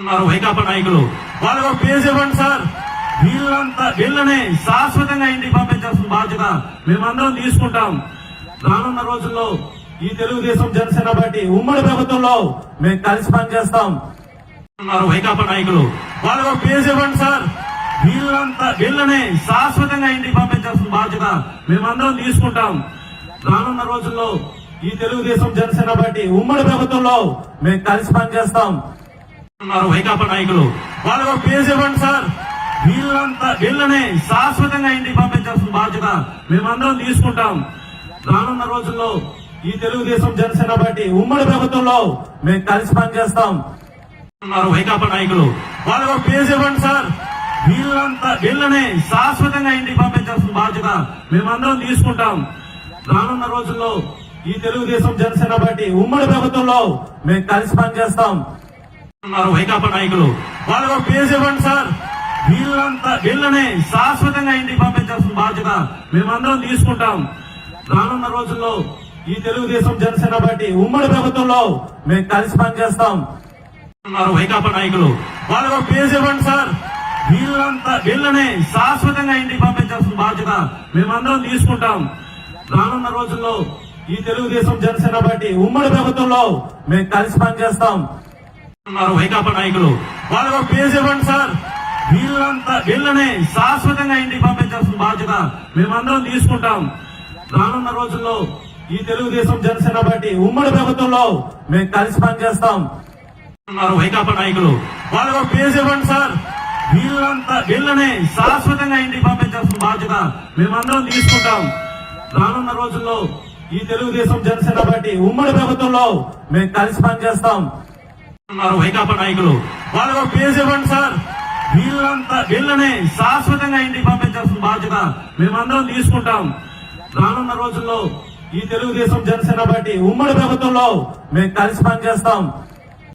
ఉన్నారు వైకాపా నాయకులు. వాళ్ళకు ఒక పేజ్ ఇవ్వండి సార్. వీళ్ళంతా వీళ్ళని శాశ్వతంగా ఇంటికి పంపించాల్సిన బాధ్యత మేమందరం తీసుకుంటాం. రానున్న రోజుల్లో ఈ తెలుగుదేశం జనసేన పార్టీ ఉమ్మడి ప్రభుత్వంలో మేము కలిసి పనిచేస్తాం. ఉన్నారు వైకాపా నాయకులు. వాళ్ళకు ఒక పేజ్ ఇవ్వండి సార్. వీళ్ళంతా వీళ్ళని శాశ్వతంగా ఇంటికి పంపించాల్సిన బాధ్యత మేమందరం తీసుకుంటాం. రానున్న రోజుల్లో ఈ తెలుగుదేశం జనసేన పార్టీ ఉమ్మడి ప్రభుత్వంలో మేము కలిసి పనిచేస్తాం. ఉన్నారు వైకాపా నాయకులు. వాళ్ళకు ఒక పేజ్ ఇవ్వండి సార్. వీళ్ళంతా వీళ్ళనే శాశ్వతంగా ఇంటికి పంపించాల్సిన బాధ్యత మేమందరం తీసుకుంటాం. రానున్న రోజుల్లో ఈ తెలుగుదేశం జనసేన పార్టీ ఉమ్మడి ప్రభుత్వంలో మేము కలిసి పనిచేస్తాం. ఉన్నారు వైకాపా నాయకులు. వాళ్ళకు ఒక పేజ్ ఇవ్వండి సార్. వీళ్ళంతా వీళ్ళనే శాశ్వతంగా ఇంటికి పంపించాల్సిన బాధ్యత మేమందరం తీసుకుంటాం. రానున్న రోజుల్లో ఈ తెలుగుదేశం జనసేన పార్టీ ఉమ్మడి ప్రభుత్వంలో మేము కలిసి పనిచేస్తాం. ఉన్నారు వైకాపా నాయకులు. వాళ్ళు పేజ్ ఇవ్వండి సార్. వీళ్ళంతా వీళ్ళనే శాశ్వతంగా ఇంటికి పంపించాల్సిన బాధ్యత మేమందరం తీసుకుంటాం. రానున్న రోజుల్లో ఈ తెలుగుదేశం జనసేన పార్టీ ఉమ్మడి ప్రభుత్వంలో మేము కలిసి పనిచేస్తాం. ఉన్నారు వైకాపా నాయకులు. వాళ్ళకు పేజ్ ఇవ్వండి సార్. వీళ్ళంతా వీళ్ళనే శాశ్వతంగా ఇంటికి పంపించాల్సిన బాధ్యత మేమందరం తీసుకుంటాం. రానున్న రోజుల్లో ఈ తెలుగుదేశం జనసేన పార్టీ ఉమ్మడి ప్రభుత్వంలో మేము కలిసి పనిచేస్తాం. వైకాపా నాయకులు. వాళ్ళకు పేరు పేజ్ ఇవ్వండి సార్. వీళ్ళంతా వీళ్ళనే శాశ్వతంగా ఇంటికి పంపించాల్సిన బాధ్యత మేమందరం తీసుకుంటాం. రానున్న రోజుల్లో ఈ తెలుగుదేశం జనసేన పార్టీ ఉమ్మడి ప్రభుత్వంలో మేము కలిసి పనిచేస్తాం. వైకాపా నాయకులు. వాళ్ళకు పేరు పేజ్ ఇవ్వండి సార్. వీళ్ళంతా వీళ్ళనే శాశ్వతంగా ఇంటికి పంపించాల్సిన బాధ్యత మేమందరం తీసుకుంటాం. రానున్న రోజుల్లో ఈ తెలుగుదేశం జనసేన పార్టీ ఉమ్మడి ప్రభుత్వంలో మేము కలిసి పనిచేస్తాం. ఉన్నారు వైకాపా నాయకులు. వాళ్ళకు ఒక ఇవ్వండి సార్. వీళ్ళంతా వీళ్ళనే శాశ్వతంగా ఇంటికి పంపించాల్సిన బాధ్యత మేమందరం తీసుకుంటాం. రానున్న రోజుల్లో ఈ తెలుగుదేశం జనసేన పార్టీ ఉమ్మడి ప్రభుత్వంలో మేము కలిసి పనిచేస్తాం.